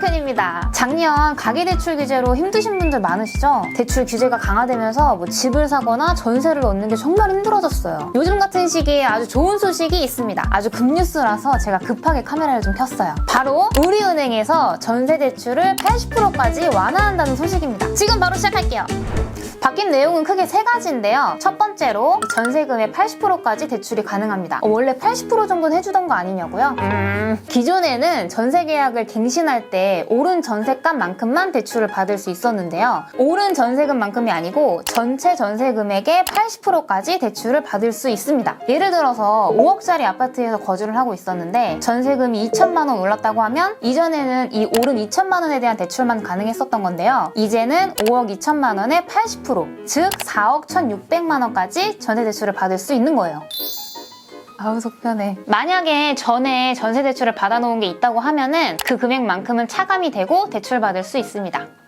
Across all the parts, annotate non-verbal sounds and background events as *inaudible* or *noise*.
덕현입니다. 작년 가계대출 규제로 힘드신 분들 많으시죠? 대출 규제가 강화되면서 뭐 집을 사거나 전세를 얻는 게 정말 힘들어졌어요. 요즘 같은 시기에 아주 좋은 소식이 있습니다. 아주 급뉴스라서 제가 급하게 카메라를 좀 켰어요. 바로 우리은행에서 전세 대출을 80%까지 완화한다는 소식입니다. 지금 바로 시작할게요. 바뀐 내용은 크게 세 가지인데요. 첫 번째로 이 전세금의 80%까지 대출이 가능합니다. 어, 원래 80% 정도는 해주던 거 아니냐고요? 음, 기존에는 전세 계약을 갱신할 때 오른 전세값만큼만 대출을 받을 수 있었는데요. 오른 전세금만큼이 아니고 전체 전세 금액의 80%까지 대출을 받을 수 있습니다. 예를 들어서 5억짜리 아파트에서 거주를 하고 있었는데 전세금이 2천만 원 올랐다고 하면 이전에는 이 오른 2천만 원에 대한 대출만 가능했었던 건데요. 이제는 5억 2천만 원의 80%, 즉 4억 1,600만 원까지 전세 대출을 받을 수 있는 거예요. 아우 속 편해. 만약에 전에 전세 대출을 받아놓은 게 있다고 하면은 그 금액만큼은 차감이 되고 대출 받을 수 있습니다.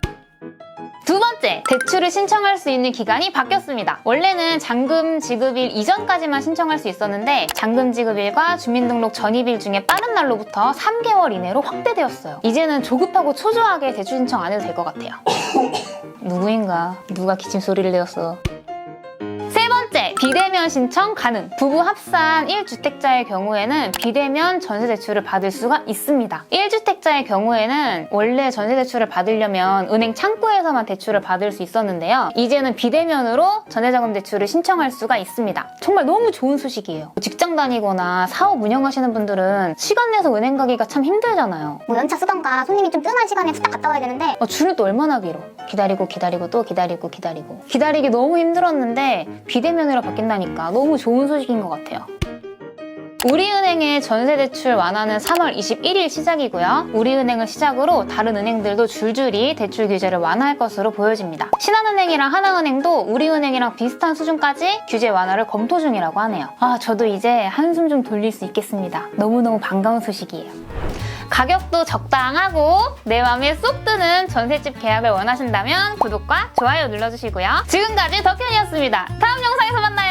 두 번째, 대출을 신청할 수 있는 기간이 바뀌었습니다. 원래는 잔금 지급일 이전까지만 신청할 수 있었는데 잔금 지급일과 주민등록 전입일 중에 빠른 날로부터 3개월 이내로 확대되었어요. 이제는 조급하고 초조하게 대출 신청 안 해도 될 것 같아요. *coughs* 누구인가? 누가 기침 소리를 내었어? 비대면 신청 가능. 부부 합산 1주택자의 경우에는 비대면 전세 대출을 받을 수가 있습니다. 1주택자의 경우에는 원래 전세 대출을 받으려면 은행 창구에서만 대출을 받을 수 있었는데요. 이제는 비대면으로 전세자금 대출을 신청할 수가 있습니다. 정말 너무 좋은 소식이에요. 직장 다니거나 사업 운영하시는 분들은 시간 내서 은행 가기가 참 힘들잖아요. 뭐 연차 쓰던가 손님이 좀 뜸한 시간에 후딱 갔다 와야 되는데 어, 줄을 또 얼마나 길어. 기다리고 기다리고 또 기다리고 기다리고. 기다리기 너무 힘들었는데 비대면으로 바뀐다니까 너무 좋은 소식인 것 같아요. 우리은행의 전세대출 완화는 3월 21일 시작이고요. 우리은행을 시작으로 다른 은행들도 줄줄이 대출 규제를 완화할 것으로 보여집니다. 신한은행이랑 하나은행도 우리은행이랑 비슷한 수준까지 규제 완화를 검토 중이라고 하네요. 아, 저도 이제 한숨 좀 돌릴 수 있겠습니다. 너무너무 반가운 소식이에요. 가격도 적당하고 내 마음에 쏙 드는 전셋집 계약을 원하신다면 구독과 좋아요 눌러주시고요. 지금까지 덕현이었습니다. 다음 영상에서 만나요.